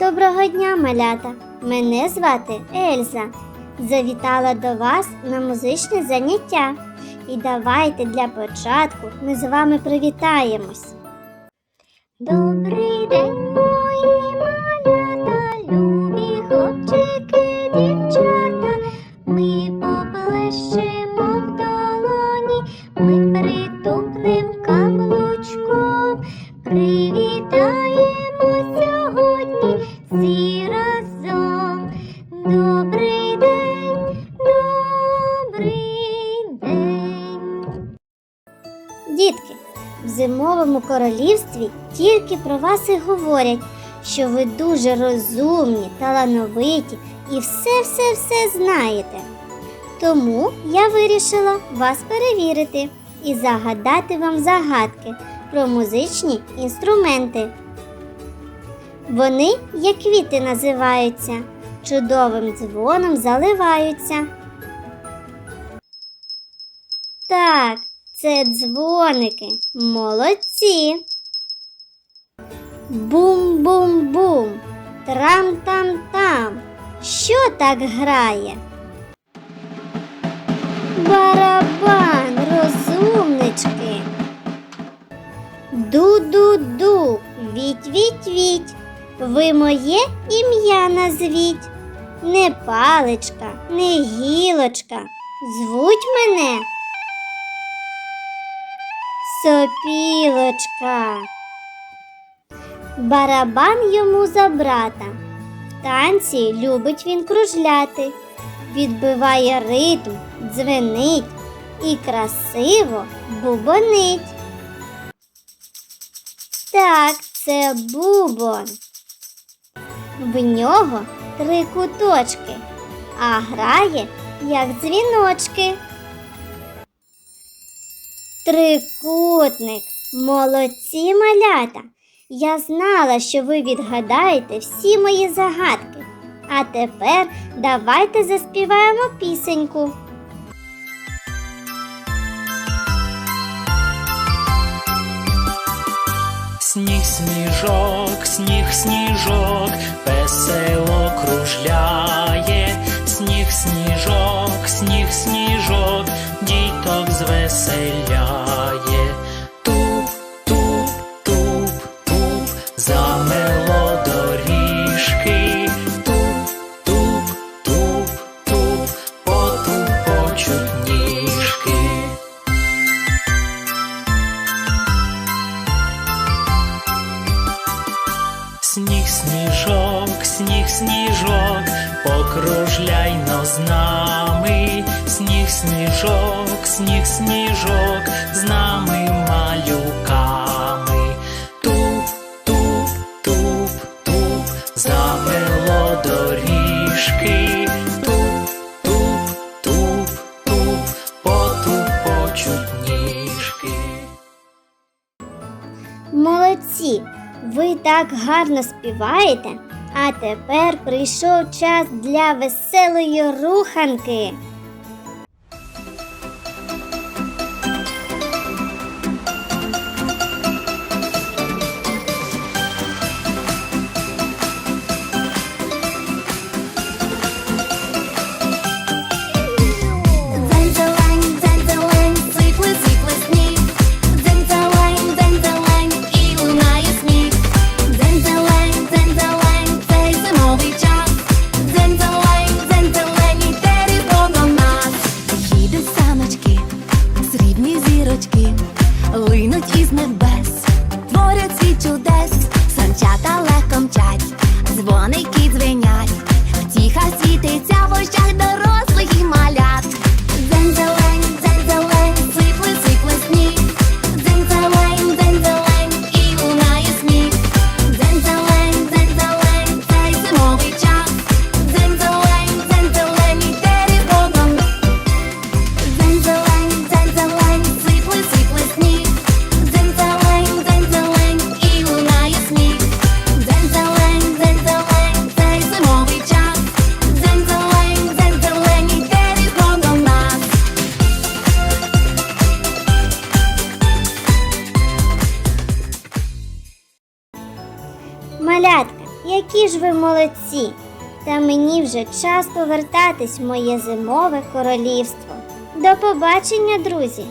Доброго дня, малята! Мене звати Ельза. Завітала до вас на музичне заняття. І давайте для початку ми з вами привітаємось. Добрий день, мої зимовому королівстві тільки про вас і говорять, що ви дуже розумні, талановиті і все-все-все знаєте. Тому я вирішила вас перевірити і загадати вам загадки про музичні інструменти. Вони, як квіти називаються, чудовим дзвоном заливаються. Так, це дзвоники. Молодці. Бум-бум-бум. Трам-там-там. Що так грає? Барабан, розумнички. Ду-ду-ду, віть-віть-віть. Ви моє ім'я назвіть. Не паличка, не гілочка. Звуть мене. Сопілочка. Барабан йому за брата. В танці любить він кружляти, відбиває ритм, дзвенить і красиво бубонить. Так, це бубон. В нього три куточки, а грає як дзвіночки. Трикутник. Молодці малята. Я знала, що ви відгадаєте всі мої загадки. А тепер давайте заспіваємо пісеньку. Сніг, сніжок, сніг, сніжок, весело кружляє, сніг, сніжок, сніг, сніжок, діток звеселяє. Сніжок, покружляйно з нами, сніг, сніжок, сніг, сніжок, з нами малюками. Туп, туп, туп, туп, замело доріжки. Туп, туп, туп, ніжки. Молодці! Ви так гарно співаєте. А тепер прийшов час для веселої руханки. Небес, творять світ чудес, санчата легко мчать, дзвоники Малятка, які ж ви молодці! Та мені вже час повертатись в моє зимове королівство. До побачення, друзі!